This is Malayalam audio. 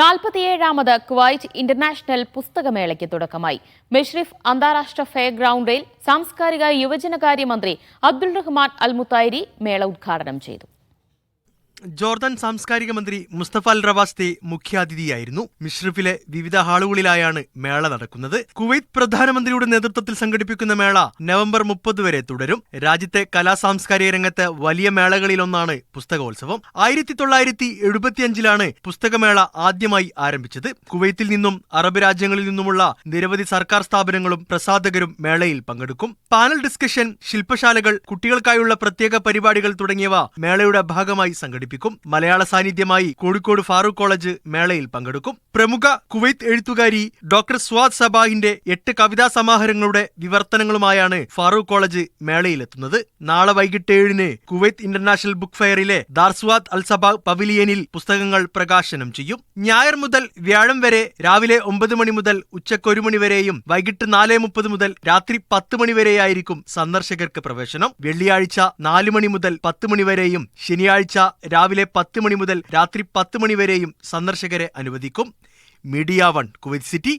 നാൽപ്പത്തിയേഴാമത് കുവൈറ്റ് ഇന്റർനാഷണൽ പുസ്തകമേളയ്ക്ക് തുടക്കമായി. മെഷ്രിഫ് അന്താരാഷ്ട്ര ഫെയർ ഗ്രൗണ്ടിൽ സാംസ്കാരിക യുവജനകാര്യ മന്ത്രി അബ്ദുൾ റഹ്മാൻ അൽ മുത്തായിരി മേള ഉദ്ഘാടനം ചെയ്തു. ജോർദാൻ സാംസ്കാരിക മന്ത്രി മുസ്തഫ അൽ റവാസ്തി മുഖ്യാതിഥിയായിരുന്നു. മിഷ്രിഫിലെ വിവിധ ഹാളുകളിലായാണ് മേള നടക്കുന്നത്. കുവൈത്ത് പ്രധാനമന്ത്രിയുടെ നേതൃത്വത്തിൽ സംഘടിപ്പിക്കുന്ന മേള നവംബർ മുപ്പത് വരെ തുടരും. രാജ്യത്തെ കലാ സാംസ്കാരിക രംഗത്ത് വലിയ മേളകളിലൊന്നാണ് പുസ്തകോത്സവം. ആയിരത്തി തൊള്ളായിരത്തി എഴുപത്തിയഞ്ചിലാണ് പുസ്തകമേള ആദ്യമായി ആരംഭിച്ചത്. കുവൈത്തിൽ നിന്നും അറബ് രാജ്യങ്ങളിൽ നിന്നുമുള്ള നിരവധി സർക്കാർ സ്ഥാപനങ്ങളും പ്രസാധകരും മേളയിൽ പങ്കെടുക്കും. പാനൽ ഡിസ്കഷൻ ശില്പശാലകൾ കുട്ടികൾക്കായുള്ള പ്രത്യേക പരിപാടികൾ തുടങ്ങിയവ മേളയുടെ ഭാഗമായി സംഘടിപ്പിക്കും. മലയാള സാന്നിധ്യമായി കോഴിക്കോട് ഫാറൂഖ് കോളേജ് മേളയിൽ പങ്കെടുക്കും. പ്രമുഖ കുവൈത്ത് എഴുത്തുകാരി ഡോക്ടർ സ്വാദ് സബാഹിന്റെ എട്ട് കവിതാ സമാഹാരങ്ങളുടെ വിവർത്തനങ്ങളുമായാണ് ഫാറൂഖ് കോളേജ് മേളയിലെത്തുന്നത്. നാളെ വൈകിട്ട് ഏഴിന് കുവൈത്ത് ഇന്റർനാഷണൽ ബുക്ക് ഫെയറിലെ ദാർസ്വാദ് അൽ സബാഹ് പവിലിയനിൽ പുസ്തകങ്ങൾ പ്രകാശനം ചെയ്യും. ഞായർ മുതൽ വ്യാഴം വരെ രാവിലെ ഒമ്പത് മണി മുതൽ ഉച്ചയ്ക്ക് ഒരു മണി വരെയും വൈകിട്ട് നാല് മുപ്പത് മുതൽ രാത്രി പത്ത് മണി വരെയായിരിക്കും സന്ദർശകർക്ക് പ്രവേശനം. വെള്ളിയാഴ്ച നാല് മണി മുതൽ പത്ത് മണി വരെയും ശനിയാഴ്ച രാവിലെ പത്ത് മണി മുതൽ രാത്രി പത്ത് മണി വരെയും സന്ദർശകരെ അനുവദിക്കും. Media One Kuwait city.